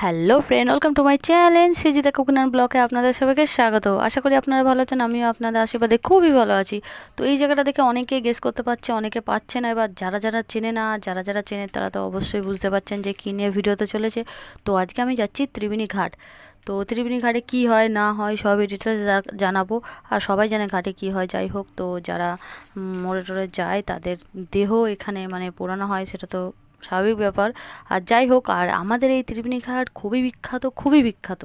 Hello friend welcome to my channel সিজিতা কুকিনার ব্লকে আপনাদের সবাইকে স্বাগত। আশা করি আপনারা ভালো আছেন, আমিও আপনাদের আশীর্বাদে খুবই ভালো আছি। তো এই জায়গাটা দেখে অনেকেই গেস করতে পারছে, অনেকে পাচ্ছে না। এবার যারা যারা চেনে না, যারা যারা চেনে, তারা তো অবশ্যই বুঝতে পারছেন যে কী নিয়ে ভিডিওতে চলেছে। তো আজকে আমি যাচ্ছি ত্রিবেণী ঘাট। তো ত্রিবেণী ঘাটে কি হয়, না হয় সব ডিটেলস জানাব। আর সবাই জানে ঘাটে কি হয়, যাই হোক। তো যারা মোড়ে টোড়ে যায়, তাদের দেহ এখানে মানে পোড়ানো হয়, সেটা তো স্বাভাবিক ব্যাপার। আর যাই হোক, আর আমাদের এই ত্রিবেণী ঘাট খুবই বিখ্যাত খুবই বিখ্যাত।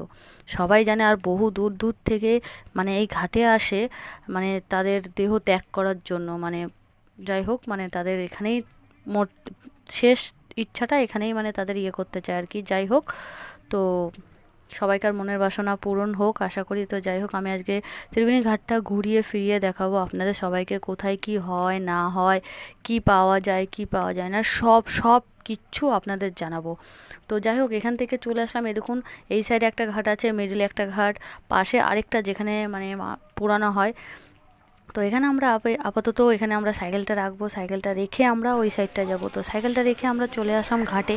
সবাই জানে আর বহু দূর দূর থেকে মানে এই ঘাটে আসে মানে তাদের দেহ ত্যাগ করার জন্য। মানে যাই হোক মানে তাদের এখানেই মোট শেষ ইচ্ছাটা এখানেই মানে তাদের ইয়ে করতে চায় আর কি। যাই হোক, তো সবাইকার মনের বাসনা পূরণ হোক, আশা করি তো যাই হোক, আমি আজকে ত্রিবেণী ঘাটটা ঘুরিয়ে ফিরিয়ে দেখাবো আপনাদের সবাইকে কোথায় কি হয়, না হয়, কি পাওয়া যায়, কি পাওয়া যায় না, সব সব কিচ্ছু আপনাদের জানাব। তো যাই হোক, এখান থেকে চলে আসলাম। এই দেখুন, এই সাইডে একটা ঘাট আছে মিডিলে একটা ঘাট, পাশে আরেকটা যেখানে মানে পুরানো হয়। তো এখানে আমরা আপাতত এখানে আমরা সাইকেলটা রাখব সাইকেলটা রেখে আমরা ওই সাইডটা যাব। তো সাইকেলটা রেখে আমরা চলে আসলাম ঘাটে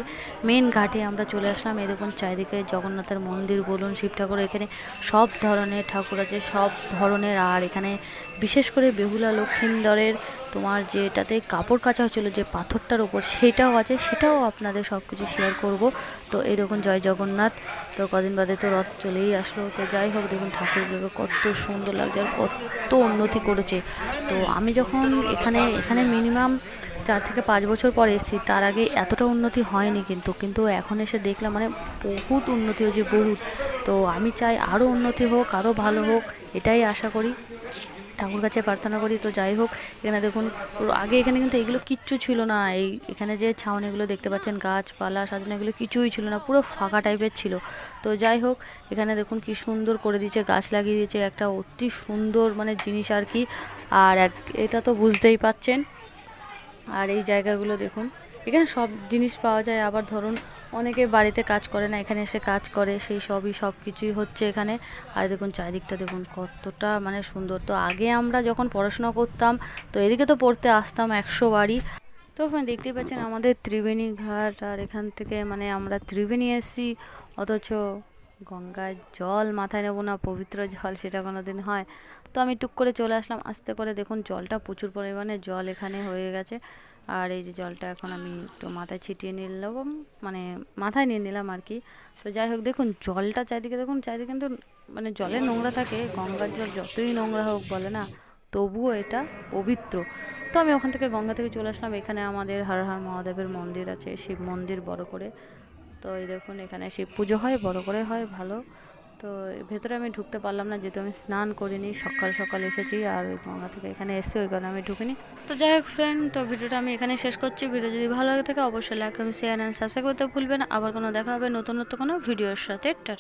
মেন ঘাটে আমরা চলে আসলাম। এই দেখুন চারিদিকে জগন্নাথের মন্দির বলুন, শিব ঠাকুর, এখানে সব ধরনের ঠাকুর আছে, সব ধরনের আর এখানে বিশেষ করে বেহুলা, লক্ষিন্দরের তোমার যেটাতে কাপড় কাচা হচ্ছিল, যে পাথরটার ওপর সেটাও আছে, সেটাও আপনাদের সব কিছু শেয়ার করব। তো এই দেখুন, জয় জগন্নাথ। তো কদিন বাদে তো রথ চলেই আসলো। তো যাই হোক, দেখুন ঠাকুরগুলো কত সুন্দর লাগছে আর কত উন্নতি করেছে। তো আমি যখন এখানে এখানে মিনিমাম চার থেকে পাঁচ বছর পর এসেছি, তার আগে এতটা উন্নতি হয়নি কিন্তু কিন্তু এখন এসে দেখলাম মানে বহুত উন্নতি হয়েছে, বহুত। তো আমি চাই আরও উন্নতি হোক আরও ভালো হোক, এটাই আশা করি। ঠাকুর কাছে প্রার্থনা করি, তো যাই হোক, এখানে দেখুন আগে এখানে কিন্তু এগুলো কিচ্ছু ছিল না। এই এখানে যে ছাউনিগুলো দেখতে পাচ্ছেন, গাছপালা, সাজানো এগুলো কিছুই ছিল না, পুরো ফাঁকা টাইপের ছিল। তো যাই হোক, এখানে দেখুন কি সুন্দর করে দিয়েছে, গাছ লাগিয়ে দিয়েছে, একটা অতি সুন্দর মানে জিনিস আর কি। আর এক, এটা তো বুঝতেই পাচ্ছেন। আর এই জায়গাগুলো দেখুন এখানে সব জিনিস পাওয়া যায়। আবার ধরুন, অনেকে বাড়িতে কাজ করে না, এখানে এসে কাজ করে, সেই সবই সব কিছুই হচ্ছে এখানে। আর দেখুন, চারিদিকটা দেখুন, কতটা মানে সুন্দর। তো আগে আমরা যখন পড়াশোনা করতাম, তো এদিকে তো পড়তে আসতাম একশো বাড়ি তো ওখানে দেখতেই পাচ্ছেন আমাদের ত্রিবেণী ঘাট, আর এখান থেকে মানে আমরা ত্রিবেণী এসেছি। অথচ গঙ্গায় জল মাথায় নেব না, পবিত্র জল সেটা কোনো দিন হয়। তো আমি টুক করে চলে আসলাম। আস্তে করে দেখুন, জলটা প্রচুর পরিমাণে জল এখানে হয়ে গেছে। আর এই যে জলটা এখন আমি একটু মাথায় ছিটিয়ে নিলাম মানে মাথায় নিয়ে নিলাম আর কি। তো যাই হোক, দেখুন জলটা চারিদিকে, দেখুন চারিদিকে কিন্তু মানে জলে নোংরা থাকে, গঙ্গার জল যতই নোংরা হোক বলে না, তবুও এটা পবিত্র। তো আমি ওখান থেকে গঙ্গা থেকে চলে আসলাম, এখানে আমাদের হর হর মহাদেবের মন্দির আছে, শিব মন্দির বড় করে। তো এই দেখুন, এখানে শিব পুজো হয়, বড় করে হয়, ভালো। তো ভেতরে আমি ঢুকতে পারলাম না, যেহেতু আমি স্নান করিনি, সকাল সকাল এসেছি আর ওই গঙ্গা থেকে এখানে এসে ওই কারণে আমি ঢুকিনি। তো যাই হোক ফ্রেন্ড তো ভিডিওটা আমি এখানে শেষ করছি। ভিডিও যদি ভালো লাগে থাকে, অবশ্যই লাইক আমি শেয়ার অ্যান্ড সাবস্ক্রাইব করতে ভুলবেন আবার কোনো দেখা হবে নতুন নতুন কোনো ভিডিওর সাথে। টাটা।